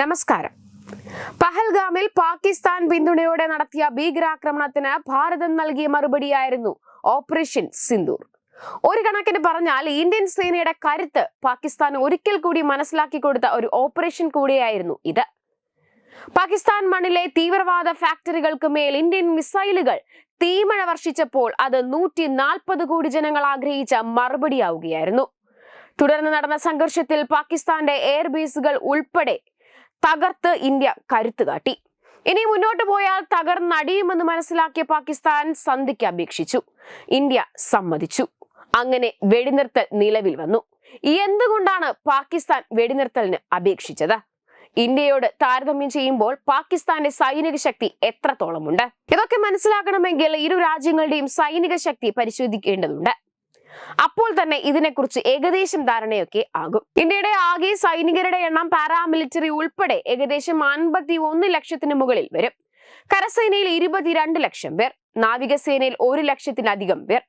നമസ്കാരം. പഹൽഗാമിൽ പാകിസ്ഥാൻ പിന്തുണയോടെ നടത്തിയ ഭീകരാക്രമണത്തിന് ഭാരതം നൽകിയ മറുപടിയായിരുന്നു ഓപ്പറേഷൻ സിന്ദൂർ. ഒരു കണക്കിന് പറഞ്ഞാൽ ഇന്ത്യൻ സേനയുടെ കരുത്ത് പാകിസ്ഥാൻ ഒരിക്കൽ കൂടി മനസ്സിലാക്കി കൊടുത്ത ഒരു ഓപ്പറേഷൻ കൂടിയായിരുന്നു ഇത്. പാകിസ്ഥാൻ മണ്ണിലെ തീവ്രവാദ ഫാക്ടറികൾക്ക് മേൽ ഇന്ത്യൻ മിസൈലുകൾ തീമഴ വർഷിച്ചപ്പോൾ അത് നൂറ്റി നാൽപ്പത് കോടി ജനങ്ങൾ ആഗ്രഹിച്ച മറുപടിയാവുകയായിരുന്നു. തുടർന്ന് നടന്ന സംഘർഷത്തിൽ പാകിസ്ഥാന്റെ എയർബേസുകൾ ഉൾപ്പെടെ തകർത്ത് ഇന്ത്യ കരുത്തു കാട്ടി. ഇനി മുന്നോട്ട് പോയാൽ തകർന്നടിയുമെന്ന് മനസ്സിലാക്കിയ പാകിസ്ഥാൻ സന്ധിക്ക് അപേക്ഷിച്ചു. ഇന്ത്യ സമ്മതിച്ചു. അങ്ങനെ വെടിനിർത്തൽ നിലവിൽ വന്നു. എന്തുകൊണ്ടാണ് പാകിസ്ഥാൻ വെടിനിർത്തലിന് അപേക്ഷിച്ചത്? ഇന്ത്യയോട് താരതമ്യം ചെയ്യുമ്പോൾ പാകിസ്ഥാന്റെ സൈനിക ശക്തി എത്രത്തോളമുണ്ട്? ഇതൊക്കെ മനസ്സിലാക്കണമെങ്കിൽ ഇരു രാജ്യങ്ങളുടെയും സൈനിക ശക്തി പരിശോധിക്കേണ്ടതുണ്ട്. അപ്പോൾ തന്നെ ഇതിനെക്കുറിച്ച് ഏകദേശം ധാരണയൊക്കെ ആകും. ഇന്ത്യയുടെ ആകെ സൈനികരുടെ എണ്ണം പാരാമിലിറ്ററി ഉൾപ്പെടെ ഏകദേശം അൻപത്തി ഒന്ന് ലക്ഷത്തിന് മുകളിൽ വരും. കരസേനയിൽ ഇരുപത്തിരണ്ട് ലക്ഷം പേർ നാവികസേനയിൽ ഒരു ലക്ഷത്തിനധികം പേർ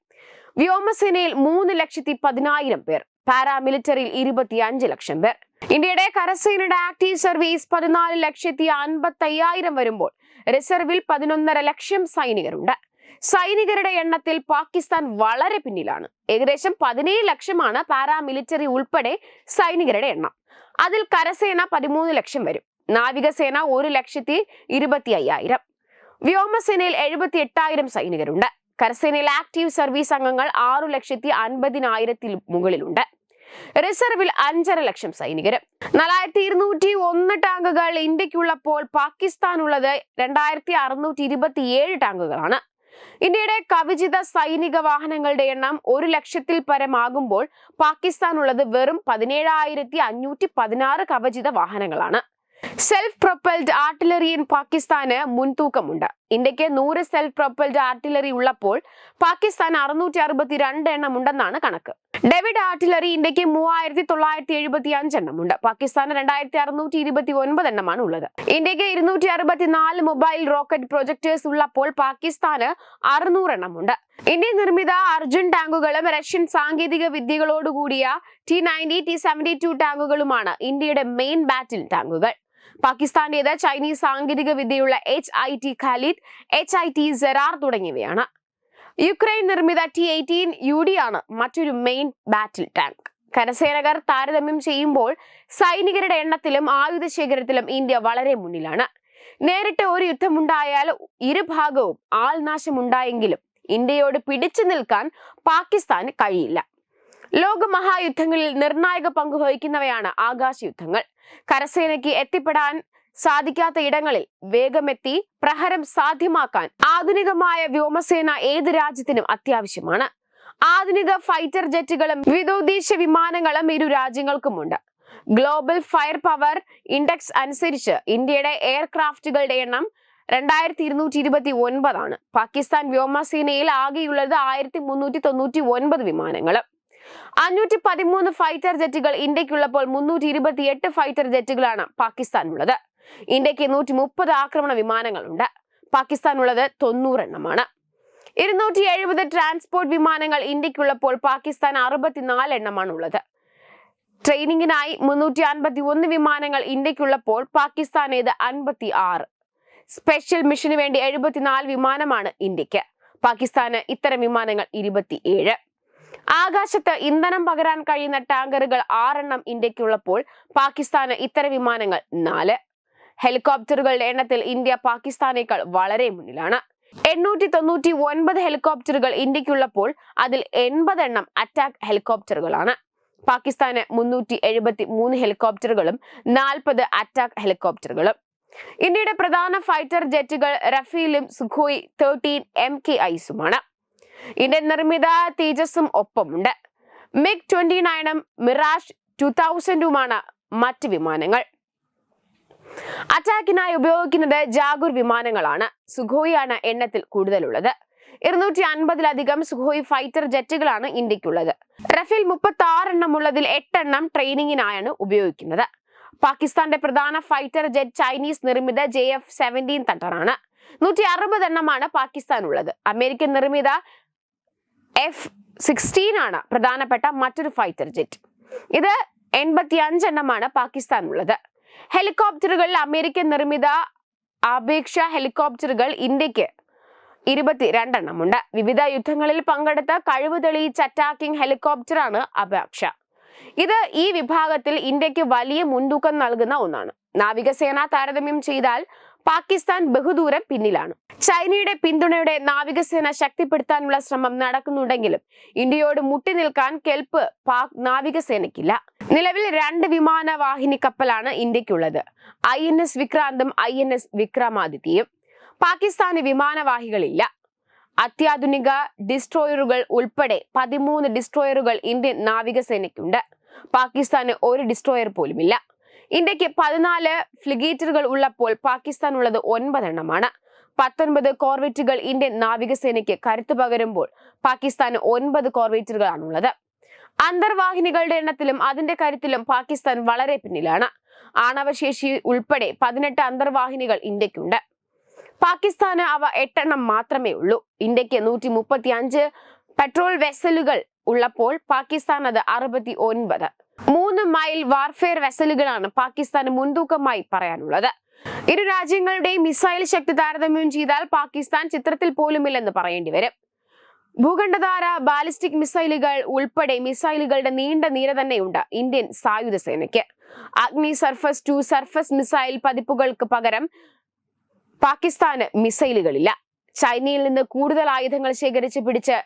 വ്യോമസേനയിൽ മൂന്ന് ലക്ഷത്തി പതിനായിരം പേർ പാരാമിലിറ്ററിയിൽ ഇരുപത്തിയഞ്ച് ലക്ഷം പേർ. ഇന്ത്യയുടെ കരസേനയുടെ ആക്റ്റീവ് സർവീസ് പതിനാല് ലക്ഷത്തി അൻപത്തി അയ്യായിരം വരുമ്പോൾ റിസർവിൽ പതിനൊന്നര ലക്ഷം സൈനികരുണ്ട്. സൈനികരുടെ എണ്ണത്തിൽ പാകിസ്ഥാൻ വളരെ പിന്നിലാണ്. ഏകദേശം പതിനേഴ് ലക്ഷമാണ് പാരാമിലിറ്ററി ഉൾപ്പെടെ സൈനികരുടെ എണ്ണം. അതിൽ കരസേന പതിമൂന്ന് ലക്ഷം വരും. നാവികസേന ഒരു ലക്ഷത്തി ഇരുപത്തി അയ്യായിരം വ്യോമസേനയിൽ എഴുപത്തി എട്ടായിരം സൈനികരുണ്ട്. കരസേനയിൽ ആക്റ്റീവ് സർവീസ് അംഗങ്ങൾ ആറു ലക്ഷത്തി അൻപതിനായിരത്തിൽ മുകളിലുണ്ട്. റിസർവിൽ അഞ്ചര ലക്ഷം സൈനികരും. നാലായിരത്തി ഇരുന്നൂറ്റി ഒന്ന് ടാങ്കുകൾ ഇന്ത്യക്കുള്ളപ്പോൾ പാകിസ്ഥാനുള്ളത് രണ്ടായിരത്തി അറുന്നൂറ്റി ഇരുപത്തി ഏഴ് ടാങ്കുകളാണ്. ഇന്ത്യയുടെ കവിചിത സൈനിക വാഹനങ്ങളുടെ എണ്ണം ഒരു ലക്ഷത്തിൽ പരമാകുമ്പോൾ പാകിസ്ഥാനുള്ളത് വെറും പതിനേഴായിരത്തി അഞ്ഞൂറ്റി പതിനാറ് കവചിത വാഹനങ്ങളാണ്. സെൽഫ് പ്രൊപ്പൽഡ് ആർട്ടിലറിയിൽ പാകിസ്ഥാന് മുൻതൂക്കമുണ്ട്. ഇന്ത്യയ്ക്ക് നൂറ് സെൽഫ് പ്രൊപ്പൽഡ് ആർട്ടിലറി ഉള്ളപ്പോൾ പാകിസ്ഥാൻ അറുന്നൂറ്റി അറുപത്തി രണ്ട് എണ്ണം ഉണ്ടെന്നാണ് കണക്ക്. ഡെവിഡ് ആർട്ടിലറി ഇന്ത്യയ്ക്ക് മൂവായിരത്തി തൊള്ളായിരത്തി എഴുപത്തി അഞ്ച് എണ്ണമുണ്ട്. പാകിസ്ഥാന് രണ്ടായിരത്തി അറുന്നൂറ്റി ഇരുപത്തി ഒൻപത് എണ്ണമാണ് ഉള്ളത്. ഇന്ത്യയ്ക്ക് ഇരുന്നൂറ്റി അറുപത്തി നാല് മൊബൈൽ റോക്കറ്റ് പ്രൊജക്ടേഴ്സ് ഉള്ളപ്പോൾ പാകിസ്ഥാന് അറുന്നൂറ് എണ്ണമുണ്ട്. ഇന്ത്യൻ നിർമ്മിത അർജുൻ ടാങ്കുകളും റഷ്യൻ സാങ്കേതിക വിദ്യകളോടുകൂടിയ T ninety T seventy two ടാങ്കുകളുമാണ് ഇന്ത്യയുടെ മെയിൻ ബാറ്റിൽ ടാങ്കുകൾ. പാകിസ്ഥാന്റേത് ചൈനീസ് സാങ്കേതിക വിദ്യയുള്ള H I T Khalid H I T Zarrar തുടങ്ങിയവയാണ്. യുക്രൈൻ നിർമ്മിത ടി എയ്റ്റീൻ യു ഡി ആണ് മറ്റൊരു മെയിൻ ബാറ്റിൽ ടാങ്ക് കരസേനകർ താരതമ്യം ചെയ്യുമ്പോൾ സൈനികരുടെ എണ്ണത്തിലും ആയുധ ശേഖരത്തിലും ഇന്ത്യ വളരെ മുന്നിലാണ്. നേരിട്ട് ഒരു യുദ്ധമുണ്ടായാൽ ഇരുഭാഗവും ആൾനാശമുണ്ടായെങ്കിലും ഇന്ത്യയോട് പിടിച്ചു നിൽക്കാൻ പാകിസ്ഥാന് കഴിയില്ല. ലോകമഹായുദ്ധങ്ങളിൽ നിർണായക പങ്ക് വഹിക്കുന്നവയാണ് ആകാശ യുദ്ധങ്ങൾ കരസേനയ്ക്ക് എത്തിപ്പെടാൻ സാധിക്കാത്ത ഇടങ്ങളിൽ വേഗമെത്തി പ്രഹരം സാധ്യമാക്കാൻ ആധുനികമായ വ്യോമസേന ഏത് രാജ്യത്തിനും അത്യാവശ്യമാണ്. ആധുനിക ഫൈറ്റർ ജെറ്റുകളും വിദോദ്ദേശ വിമാനങ്ങളും ഇരു രാജ്യങ്ങൾക്കുമുണ്ട്. ഗ്ലോബൽ ഫയർ പവർ ഇൻഡെക്സ് അനുസരിച്ച് ഇന്ത്യയുടെ എയർക്രാഫ്റ്റുകളുടെ എണ്ണം രണ്ടായിരത്തി ഇരുന്നൂറ്റി ഇരുപത്തി ഒൻപതാണ് പാകിസ്ഥാൻ വ്യോമസേനയിൽ ആകെയുള്ളത് ആയിരത്തി മുന്നൂറ്റി തൊണ്ണൂറ്റി ഒൻപത് വിമാനങ്ങളും. അഞ്ഞൂറ്റി പതിമൂന്ന് ഫൈറ്റർ ജെറ്റുകൾ ഇന്ത്യക്കുള്ളപ്പോൾ മുന്നൂറ്റി ഇരുപത്തി എട്ട് ഫൈറ്റർ ജെറ്റുകളാണ് പാകിസ്ഥാനുള്ളത്. ഇന്ത്യയ്ക്ക് നൂറ്റി മുപ്പത് ആക്രമണ വിമാനങ്ങളുണ്ട്. പാകിസ്ഥാനുള്ളത് തൊണ്ണൂറെണ്ണമാണ്. ഇരുന്നൂറ്റി എഴുപത് ട്രാൻസ്പോർട്ട് വിമാനങ്ങൾ ഇന്ത്യക്കുള്ളപ്പോൾ പാകിസ്ഥാൻ അറുപത്തിനാല് എണ്ണമാണ് ഉള്ളത് ട്രെയിനിങ്ങിനായി മുന്നൂറ്റി അൻപത്തി ഒന്ന് വിമാനങ്ങൾ ഇന്ത്യക്കുള്ളപ്പോൾ പാകിസ്ഥാനേത് അൻപത്തി ആറ് സ്പെഷ്യൽ മിഷന് വേണ്ടി എഴുപത്തിനാല് വിമാനമാണ് ഇന്ത്യയ്ക്ക്. പാകിസ്ഥാന് ഇത്തരം വിമാനങ്ങൾ ഇരുപത്തിയേഴ്. ആകാശത്ത് ഇന്ധനം പകരാൻ കഴിയുന്ന ടാങ്കറുകൾ ആറെണ്ണം ഇന്ത്യക്കുള്ളപ്പോൾ പാകിസ്ഥാന് ഇത്തരം വിമാനങ്ങൾ നാല്. ഹെലികോപ്റ്ററുകളുടെ എണ്ണത്തിൽ ഇന്ത്യ പാകിസ്ഥാനേക്കാൾ വളരെ മുന്നിലാണ്. എണ്ണൂറ്റി തൊണ്ണൂറ്റി ഒൻപത് ഹെലികോപ്റ്ററുകൾ ഇന്ത്യക്കുള്ളപ്പോൾ അതിൽ എൺപതെണ്ണം അറ്റാക്ക് ഹെലികോപ്റ്ററുകളാണ്. പാകിസ്ഥാന് മുന്നൂറ്റി എഴുപത്തി മൂന്ന് ഹെലികോപ്റ്ററുകളും നാൽപ്പത് അറ്റാക്ക് ഹെലികോപ്റ്ററുകളും. ഇന്ത്യയുടെ പ്രധാന ഫൈറ്റർ ജെറ്റുകൾ റഫീലും സുഖോയ് തേർട്ടീൻ എം കെ ഐസുമാണ്. ഇന്ത്യൻ നിർമ്മിത തേജസ്സും ഒപ്പമുണ്ട്. മിഗ് ട്വന്റി നയനും മിറാഷ് ടു തൗസൻഡുമാണ് മറ്റ് വിമാനങ്ങൾ. അറ്റാക്കിനായി ഉപയോഗിക്കുന്നത് ജാഗുർ വിമാനങ്ങളാണ്. സുഖോയിയാണ് എണ്ണത്തിൽ കൂടുതലുള്ളത്. ഇരുന്നൂറ്റി അൻപതിലധികം സുഖോയ് ഫൈറ്റർ ജെറ്റുകളാണ് ഇന്ത്യക്കുള്ളത്. റഫേൽ മുപ്പത്തി ആറെണ്ണം ഉള്ളതിൽ എട്ടെണ്ണം ട്രെയിനിങ്ങിനായാണ് ഉപയോഗിക്കുന്നത്. പാകിസ്ഥാന്റെ പ്രധാന ഫൈറ്റർ ജെറ്റ് ചൈനീസ് നിർമ്മിത ജെ എഫ് സെവന്റീൻ തണ്ടറാണ്. നൂറ്റി അറുപത് എണ്ണമാണ് പാകിസ്ഥാൻ ഉള്ളത് അമേരിക്കൻ നിർമ്മിത എഫ് സിക്സ്റ്റീൻ ആണ് പ്രധാനപ്പെട്ട മറ്റൊരു ഫൈറ്റർ ജെറ്റ് ഇത് എൺപത്തി അഞ്ചെണ്ണമാണ് പാകിസ്ഥാൻ ഉള്ളത് ഹെലികോപ്റ്ററുകൾ അമേരിക്കൻ നിർമ്മിത അപേക്ഷ ഹെലികോപ്റ്ററുകൾ ഇന്ത്യയ്ക്ക് ഇരുപത്തി രണ്ടെണ്ണമുണ്ട് വിവിധ യുദ്ധങ്ങളിൽ പങ്കെടുത്ത കഴിവ് തെളിയിച്ച അറ്റാക്കിംഗ് ഹെലികോപ്റ്ററാണ് അപേക്ഷ. ഇത് ഈ വിഭാഗത്തിൽ ഇന്ത്യയ്ക്ക് വലിയ മുൻതൂക്കം നൽകുന്ന ഒന്നാണ്. നാവികസേന താരതമ്യം ചെയ്താൽ പാകിസ്ഥാൻ ബഹുദൂരം പിന്നിലാണ്. ചൈനയുടെ പിന്തുണയുടെ നാവികസേന ശക്തിപ്പെടുത്താനുള്ള ശ്രമം നടക്കുന്നുണ്ടെങ്കിലും ഇന്ത്യയോട് മുട്ടി നിൽക്കാൻ കെൽപ്പ് പാക് നാവികസേനയ്ക്കില്ല. നിലവിൽ രണ്ട് വിമാനവാഹിനി കപ്പലാണ് ഇന്ത്യക്കുള്ളത്. ഐ എൻ എസ് വിക്രാന്തും ഐ എൻ എസ് വിക്രമാദിത്യയും. പാകിസ്ഥാന് വിമാനവാഹികളില്ല. അത്യാധുനിക ഡിസ്ട്രോയറുകൾ ഉൾപ്പെടെ പതിമൂന്ന് ഡിസ്ട്രോയറുകൾ ഇന്ത്യൻ നാവികസേനയ്ക്കുണ്ട്. പാകിസ്ഥാന് ഒരു ഡിസ്ട്രോയർ പോലുമില്ല. ഇന്ത്യയ്ക്ക് പതിനാല് ഫ്ലിഗേറ്ററുകൾ ഉള്ളപ്പോൾ പാകിസ്ഥാൻ ഉള്ളത് ഒൻപതെണ്ണമാണ്. പത്തൊൻപത് കോർവെറ്റുകൾ ഇന്ത്യൻ നാവികസേനയ്ക്ക് കരുത്തു പകരുമ്പോൾ പാകിസ്ഥാന് ഒൻപത് കോർവെറ്റുകളാണുള്ളത് അന്തർവാഹിനികളുടെ എണ്ണത്തിലും അതിന്റെ കരുത്തിലും പാകിസ്ഥാൻ വളരെ പിന്നിലാണ്. ആണവശേഷി ഉൾപ്പെടെ പതിനെട്ട് അന്തർവാഹിനികൾ ഇന്ത്യക്കുണ്ട്. പാകിസ്ഥാന് അവ എട്ടെണ്ണം മാത്രമേ ഉള്ളൂ. ഇന്ത്യയ്ക്ക് നൂറ്റി മുപ്പത്തി അഞ്ച് പെട്രോൾ വെസലുകൾ ഉള്ളപ്പോൾ പാകിസ്ഥാൻ അത് അറുപത്തി ഒൻപത് മൂന്ന് മൈൽ വാർഫെയർ വെസലുകളാണ് പാകിസ്ഥാന് മുൻതൂക്കമായി പറയാനുള്ളത്. ഇരു രാജ്യങ്ങളുടെയും മിസൈൽ ശക്തി താരതമ്യം ചെയ്താൽ പാകിസ്ഥാൻ ചിത്രത്തിൽ പോലുമില്ലെന്ന് പറയേണ്ടി വരും. ഭൂഖണ്ഡധാര ബാലിസ്റ്റിക് മിസൈലുകൾ ഉൾപ്പെടെ മിസൈലുകളുടെ നീണ്ട നിര തന്നെയുണ്ട് ഇന്ത്യൻ സായുധ സേനയ്ക്ക്. Agni surface to surface missile പതിപ്പുകൾക്ക് പകരം പാകിസ്ഥാന് മിസൈലുകളില്ല. ചൈനയിൽ നിന്ന് കൂടുതൽ ആയുധങ്ങൾ ശേഖരിച്ച് പിടിച്ച്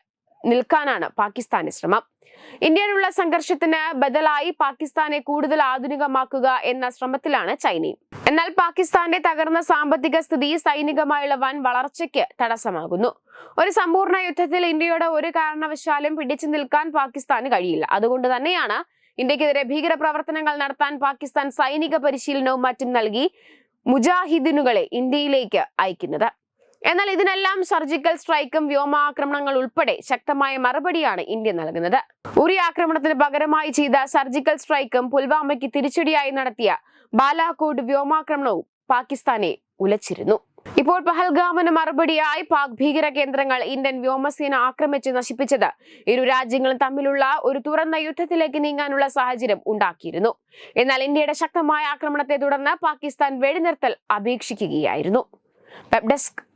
നിൽക്കാനാണ് പാകിസ്ഥാന്റെ ശ്രമം. ഇന്ത്യയിലുള്ള സംഘർഷത്തിന് ബദലായി പാകിസ്ഥാനെ കൂടുതൽ ആധുനികമാക്കുക എന്ന ശ്രമത്തിലാണ് ചൈനയും എന്നാൽ പാകിസ്ഥാന്റെ തകർന്ന സാമ്പത്തിക സ്ഥിതി സൈനികമായുള്ള വൻ വളർച്ചയ്ക്ക് തടസ്സമാകുന്നു. ഒരു സമ്പൂർണ യുദ്ധത്തിൽ ഇന്ത്യയുടെ ഒരു കാരണവശാലും പിടിച്ചു നിൽക്കാൻ പാകിസ്ഥാന് കഴിയില്ല. അതുകൊണ്ട് തന്നെയാണ് ഇന്ത്യക്കെതിരെ ഭീകര പ്രവർത്തനങ്ങൾ നടത്താൻ പാകിസ്ഥാൻ സൈനിക പരിശീലനവും മറ്റും നൽകി മുജാഹിദിനുകളെ ഇന്ത്യയിലേക്ക് അയക്കുന്നത്. എന്നാൽ ഇതിനെല്ലാം സർജിക്കൽ സ്ട്രൈക്കും വ്യോമാക്രമണങ്ങൾ ഉൾപ്പെടെ ശക്തമായ മറുപടിയാണ് ഇന്ത്യ നൽകുന്നത്. ഉറി ആക്രമണത്തിന് പകരമായി ചെയ്ത സർജിക്കൽ സ്ട്രൈക്കും പുൽവാമയ്ക്ക് തിരിച്ചടിയായി നടത്തിയ ബാലാകോട്ട് വ്യോമാക്രമണവും പാകിസ്ഥാനെ ഉലച്ചിരുന്നു. ഇപ്പോൾ പഹൽഗാമിന് മറുപടിയായി പാക് ഭീകര കേന്ദ്രങ്ങൾ ഇന്ത്യൻ വ്യോമസേന ആക്രമിച്ച് നശിപ്പിച്ചത് ഇരു രാജ്യങ്ങളും തമ്മിലുള്ള ഒരു തുറന്ന യുദ്ധത്തിലേക്ക് നീങ്ങാനുള്ള സാഹചര്യം ഉണ്ടാക്കിയിരുന്നു. എന്നാൽ ഇന്ത്യയുടെ ശക്തമായ ആക്രമണത്തെ തുടർന്ന് പാകിസ്ഥാൻ വെടിനിർത്തൽ അപേക്ഷിക്കുകയായിരുന്നു. Web desk